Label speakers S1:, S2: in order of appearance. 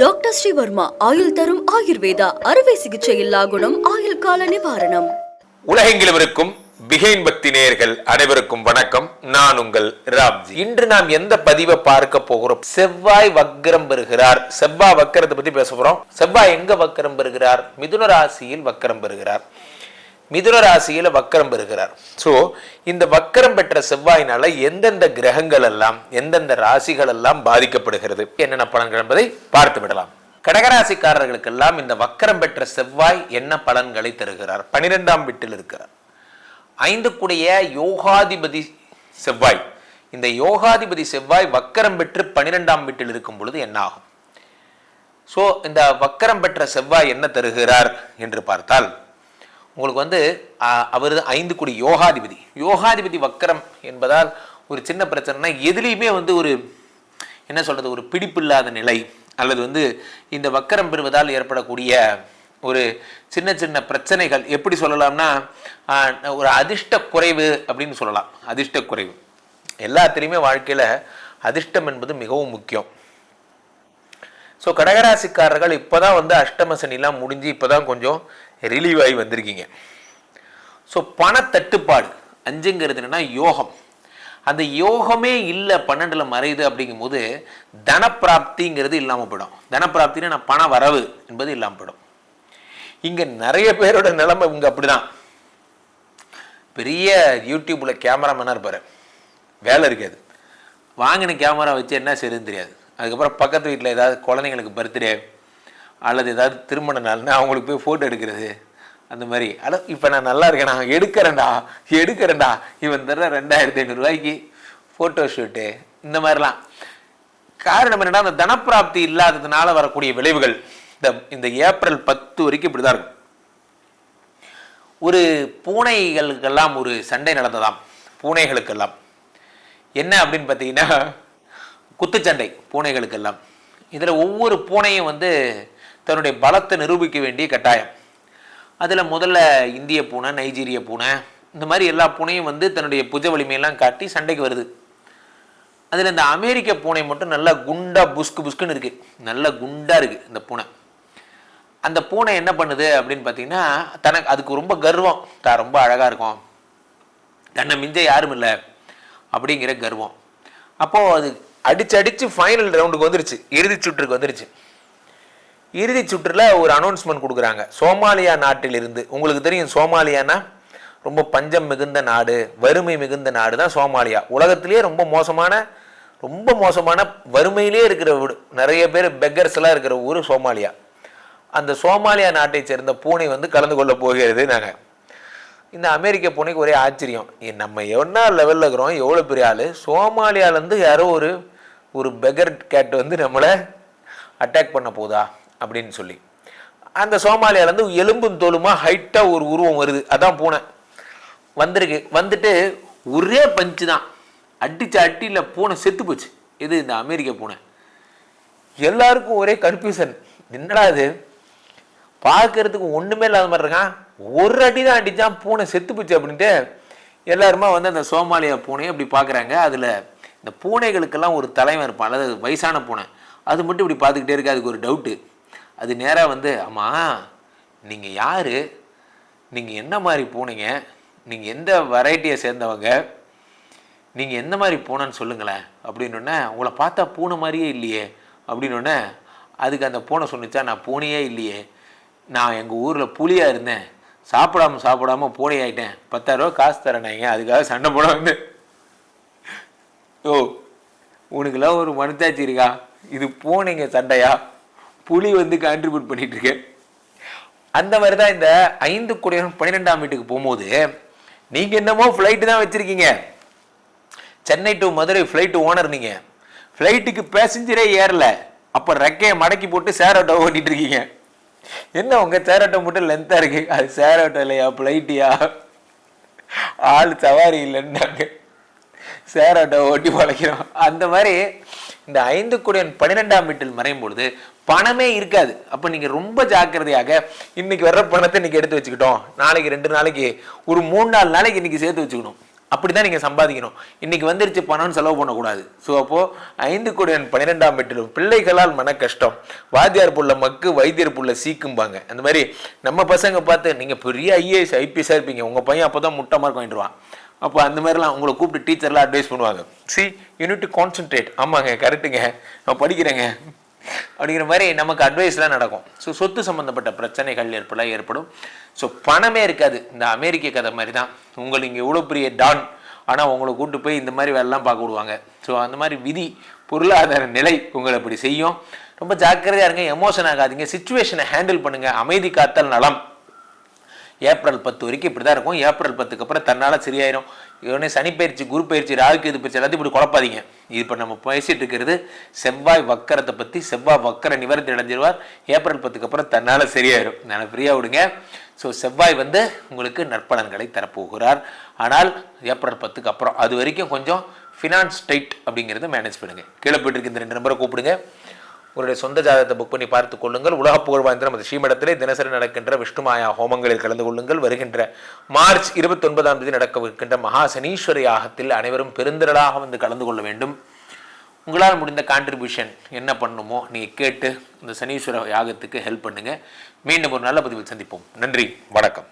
S1: Doctor Sreevarma ஆயுள் தரும் ஆயுர்வேதா அறுவை சிகிச்சை இல்லா குணம் ஆயுள் கால நிவாரணம்.
S2: உலகெங்கிலும் இருக்கும் பிகைன் பக்தி நேயர்கள் அனைவருக்கும் வணக்கம். நான் உங்கள் ராம்ஜி. இன்று நாம் எந்த பதிவை பார்க்க போகிறோம்? செவ்வாய் வக்கரம் பெறுகிறார். செவ்வாய் வக்கரத்தை பத்தி பேச போறோம். செவ்வாய் எங்க வக்கரம் பெறுகிறார்? மிதுன ராசியில் வக்கரம் பெறுகிறார். மிதுன ராசியில வக்கரம் பெறுகிறார். ஸோ இந்த வக்கரம் பெற்ற செவ்வாயினால எந்தெந்த கிரகங்கள் எல்லாம் எந்தெந்த ராசிகள் எல்லாம் பாதிக்கப்படுகிறது என்னென்ன பலன்கள் என்பதை பார்த்து விடலாம். கடகராசிக்காரர்களுக்கெல்லாம் இந்த வக்கரம் பெற்ற செவ்வாய் என்ன பலன்களை தருகிறார்? பனிரெண்டாம் வீட்டில் இருக்கிறார். ஐந்துக்குடைய யோகாதிபதி செவ்வாய். இந்த யோகாதிபதி செவ்வாய் வக்கரம் பெற்று பனிரெண்டாம் வீட்டில் இருக்கும் பொழுது என்ன ஆகும்? ஸோ இந்த வக்கரம் பெற்ற செவ்வாய் என்ன தருகிறார் என்று பார்த்தால் உங்களுக்கு வந்து அவர் ஐந்து கோடி யோகாதிபதி. யோகாதிபதி வக்கரம் என்பதால் ஒரு சின்ன பிரச்சனைனா எதுலேயுமே வந்து ஒரு என்ன சொல்றது ஒரு பிடிப்பில்லாத நிலை அல்லது வந்து இந்த வக்கரம் பெறுவதால் ஏற்படக்கூடிய ஒரு சின்ன சின்ன பிரச்சனைகள் எப்படி சொல்லலாம்னா ஒரு அதிர்ஷ்ட குறைவு அப்படின்னு சொல்லலாம். அதிர்ஷ்ட குறைவு. எல்லாத்துலேயுமே வாழ்க்கையில் அதிர்ஷ்டம் என்பது மிகவும் முக்கியம். ஸோ கடகராசிக்காரர்கள் இப்போதான் வந்து அஷ்டம சனிலாம் முடிஞ்சு இப்போதான் கொஞ்சம் ரிலீவ் ஆகி வந்திருக்கீங்க. ஸோ பணத்தட்டுப்பாடு. அஞ்சுங்கிறது என்னன்னா யோகம். அந்த யோகமே இல்லை பன்னெண்டில் மறையுது அப்படிங்கும்போது தனப்பிராப்திங்கிறது இல்லாமல் போயிடும். தனப்பிராப்தினா நான் பண வரவு என்பது இல்லாமல் போயிடும். இங்கே நிறைய பேரோட நிலைமை இங்கே அப்படிதான். பெரிய யூடியூப்பில் கேமராமேனாக இருப்பார். வேலை இருக்காது. வாங்கின கேமரா வச்சு என்ன செய்யுதுன்னு தெரியாது. அதுக்கப்புறம் பக்கத்து வீட்டில் ஏதாவது குழந்தைங்களுக்கு பர்த்டே அல்லது ஏதாவது திருமண நாள்னா அவங்களுக்கு போய் ஃபோட்டோ எடுக்கிறது. அந்த மாதிரி. அட இப்போ நான் நல்லா இருக்கேனா? எடுக்கிறேன்டா. எடுக்கிறேன்டா. இவன் தர ரெண்டாயிரத்தி ஐநூறுரூவாய்க்கு ஃபோட்டோ ஷூட்டு இந்த மாதிரிலாம். காரணம் என்னென்னா அந்த தனப்பிராப்தி இல்லாததுனால வரக்கூடிய விளைவுகள். இந்த இந்த ஏப்ரல் பத்து வரைக்கும் இப்படி தான் இருக்கும். ஒரு பூனைகளுக்கெல்லாம் ஒரு சண்டை நடந்ததாம். பூனைகளுக்கெல்லாம். என்ன அப்படின்னு பார்த்தீங்கன்னா குத்துச்சண்டை பூனைகளுக்கெல்லாம். இதில் ஒவ்வொரு பூனையும் வந்து தன்னுடைய பலத்தை நிரூபிக்க வேண்டிய கட்டாயம். அதில் முதல்ல இந்திய பூனை நைஜீரிய பூனை இந்த மாதிரி எல்லா பூனையும் வந்து தன்னுடைய புஜ வலிமையெல்லாம் காட்டி சண்டைக்கு வருது. அதில் இந்த அமெரிக்க பூனை மட்டும் நல்லா குண்டா புஸ்கு புஸ்குன்னு இருக்குது நல்லா குண்டாக இருக்குது இந்த பூனை. அந்த பூனை என்ன பண்ணுது அப்படின்னு பார்த்தீங்கன்னா தனக்கு அதுக்கு ரொம்ப கர்வம். தான் ரொம்ப அழகாக இருக்கும். தன்னை மிஞ்ச யாரும் இல்லை. அப்படிங்கிற கர்வம். அப்போது அது அடிச்சு அடித்து ஃபைனல் ரவுண்டுக்கு வந்துருச்சு. இறுதி சுற்றுக்கு வந்துருச்சு. இறுதி சுற்றில் ஒரு அனௌன்ஸ்மெண்ட் கொடுக்குறாங்க. சோமாலியா நாட்டிலிருந்து உங்களுக்கு தெரியும் சோமாலியானா? ரொம்ப பஞ்சம் மிகுந்த நாடு வறுமை மிகுந்த நாடு தான் சோமாலியா. உலகத்திலேயே ரொம்ப மோசமான ரொம்ப மோசமான வறுமையிலே இருக்கிற வீடு. நிறைய பேர் பெக்கர்ஸ் எல்லாம் இருக்கிற ஊர் சோமாலியா. அந்த சோமாலியா நாட்டை சேர்ந்த பூனை வந்து கலந்து கொள்ள போகிறது நாங்கள் இந்த அமெரிக்க பூனைக்கு ஒரே ஆச்சரியம். நம்ம என்ன லெவலில் இருக்கிறோம்? எவ்வளோ பெரிய ஆள்? சோமாலியாலேருந்து யாரோ ஒரு ஒரு பெகர் கேட் வந்து நம்மளை அட்டாக் பண்ண போதா அப்படின்னு சொல்லி. அந்த சோமாலியாவிலேருந்து எலும்பும் தோலுமா ஹைட்டாக ஒரு உருவம் வருது. அதான் பூனை. வந்திருக்கு. வந்துட்டு ஒரே பஞ்சு தான். அடிச்ச அட்டியில் பூனை செத்து போச்சு. இது இந்த அமெரிக்க பூனை. எல்லாருக்கும் ஒரே கன்ஃபியூசன் என்னடா இது? பார்க்கறதுக்கு ஒன்றுமே இல்லாத மாதிரி இருக்கான் ஒரு அடி தான் அடித்தான் பூனை செத்து போச்சு அப்படின்ட்டு எல்லாருமா வந்து அந்த சோமாலியா பூனையை அப்படி பார்க்குறாங்க. அதில் இந்த பூனைகளுக்கெல்லாம் ஒரு தலைவன் இருப்பான். அல்லது வயசான பூனை. அது மட்டும் இப்படி பார்த்துக்கிட்டே இருக்கு. அதுக்கு ஒரு டவுட்டு அது நேராக வந்து ஆமாம் நீங்கள் யார்? நீங்கள் என்ன மாதிரி போனீங்க? நீங்கள் எந்த வெரைட்டியை சேர்ந்தவங்க? நீங்கள் எந்த மாதிரி போனேன்னு சொல்லுங்களேன். அப்படின்னொடனே உங்களை பார்த்தா பூனை மாதிரியே இல்லையே. அப்படின்னொடனே அதுக்கு அந்த பூனை சொன்னிச்சா? நான் பூனையே இல்லையே. நான் எங்கள் ஊரில் புலியாக இருந்தேன். சாப்பிடாம சாப்பிடாம பூனை ஆகிட்டேன் பத்தாயிரரூவா காசு தரேனாங்க. அதுக்காக சண்டை போட வந்து ஓ உனக்குலாம் ஒரு மனத்தாச்சி இருக்கா? இது பூனைங்க சண்டையா? புலி வந்து கான்ட்ரிபியூட் பண்ணிட்டு இருக்கு அந்த மாதிரி தான் இந்த ஐந்து குடியரசு பன்னிரெண்டாம் வீட்டுக்கு போகும்போது நீங்க என்னமோ ஃப்ளைட்டு தான் வச்சிருக்கீங்க. Chennai to Madurai flight owner நீங்க. ஃப்ளைட்டுக்கு பேசஞ்சரே ஏறல. அப்போ ரெக்கையை மடக்கி போட்டு சேர் ஆட்டோ ஓட்டிட்டு இருக்கீங்க. என்ன உங்க சேர் ஆட்டோ மட்டும் லென்த்தா இருக்கு? அது சேர் ஆட்டோ இல்லையா? ஃப்ளைட்டியா ஆள் சவாரி இல்லைன்னாங்க. சேர் ஆட்டோ ஓட்டி பழைக்கிறோம் அந்த மாதிரி இந்த ஐந்து குடையன் பன்னிரெண்டாம் வீட்டில் மறையும் பொழுது பணமே இருக்காது. அப்போ நீங்கள் ரொம்ப ஜாக்கிரதையாக இன்னைக்கு வர்ற பணத்தை இன்னைக்கு எடுத்து வச்சுக்கிட்டோம். நாளைக்கு ரெண்டு நாளைக்கு ஒரு மூணு நாலு நாளைக்கு இன்னைக்கு சேர்த்து வச்சுக்கணும். அப்படி தான் நீங்கள் சம்பாதிக்கணும். இன்னைக்கு வந்துருச்சு பணம்னு செலவு பண்ணக்கூடாது. ஸோ அப்போது ஐந்து கோடி பன்னிரெண்டாம் வீட்டிலும் பிள்ளைகளால் மன கஷ்டம். வாத்தியார் புள்ள மக்கு வைத்தியர் புள்ள சீக்கும்பாங்க. அந்த மாதிரி நம்ம பசங்க பார்த்து நீங்கள் பெரிய ஐஏஎஸ் ஐபிஎஸ்ஸாக இருப்பீங்க. உங்கள் பையன் அப்போ தான் முட்டை மார்க் வாங்கிடுவான் அப்போ அந்த மாதிரிலாம் உங்களை கூப்பிட்டு டீச்சர்லாம் அட்வைஸ் பண்ணுவாங்க. See you need to concentrate ஆமாங்க கரெக்டுங்க நான் படிக்கிறேங்க. அப்படிங்கிற மாதிரி நமக்கு அட்வைஸ்லாம் நடக்கும். ஸோ சொத்து சம்மந்தப்பட்ட பிரச்சனைகள் ஏற்படலாம் ஏற்படும். ஸோ பணமே இருக்காது. இந்த அமெரிக்க கதை மாதிரி தான். உங்களுக்கு இங்கே இவ்வளோ பெரிய டான். ஆனால் உங்களை கூட்டு போய் இந்த மாதிரி வேலைலாம் பார்க்க விடுவாங்க. ஸோ அந்த மாதிரி விதி பொருளாதார நிலை உங்களை அப்படி செய்யும். ரொம்ப ஜாக்கிரதையாக இருங்க எமோஷன் ஆகாதீங்க. சுச்சுவேஷனை ஹேண்டில் பண்ணுங்கள் அமைதி காத்தல் நலம். ஏப்ரல் பத்து வரைக்கும் இப்படி தான் இருக்கும். ஏப்ரல் பத்துக்கு அப்புறம் தன்னால் சரியாயிரும். இவனே சனி பயிற்சி குரு பயிற்சி ராகு இது பயிற்சி எல்லாத்தையும் இப்படி குழப்பாதீங்க. இப்போ நம்ம பேசிட்டு இருக்கிறது செவ்வாய் வக்கரத்தை பற்றி செவ்வாய் வக்கர நிவர்த்தி அடைஞ்சிருவார். ஏப்ரல் பத்துக்கு அப்புறம் தன்னால் சரியாயிரும். நான் ஃப்ரீயாக விடுங்க. ஸோ செவ்வாய் வந்து உங்களுக்கு நற்பலன்களை தரப்போகிறார். ஆனால் ஏப்ரல் பத்துக்கு அப்புறம் அது வரைக்கும் கொஞ்சம் ஃபினான்ஸ் டைட் அப்படிங்கிறத மேனேஜ் பண்ணுங்கள் கீழே போயிட்டு இருக்க இந்த ரெண்டு நம்பரை கூப்பிடுங்க. உங்களுடைய சொந்த ஜாதகத்தை புக் பண்ணி பார்த்து கொள்ளுங்கள். உலக புகழ் வாய்ந்த நமது ஸ்ரீமடத்திலே தினசரி நடக்கின்ற விஷ்ணுமாயா ஹோமங்களில் கலந்து கொள்ளுங்கள். வருகின்ற மார்ச் இருபத்தொன்பதாம் தேதி நடக்கவிருக்கின்ற மகா சனீஸ்வர யாகத்தில் அனைவரும் பெருந்திரளாக வந்து கலந்து கொள்ள வேண்டும். உங்களால் முடிந்த கான்ட்ரிபியூஷன் என்ன பண்ணுமோ நீங்கள் கேட்டு இந்த சனீஸ்வர யாகத்துக்கு ஹெல்ப் பண்ணுங்கள் மீண்டும் ஒரு நல்ல பதிவில் சந்திப்போம். நன்றி. வணக்கம்.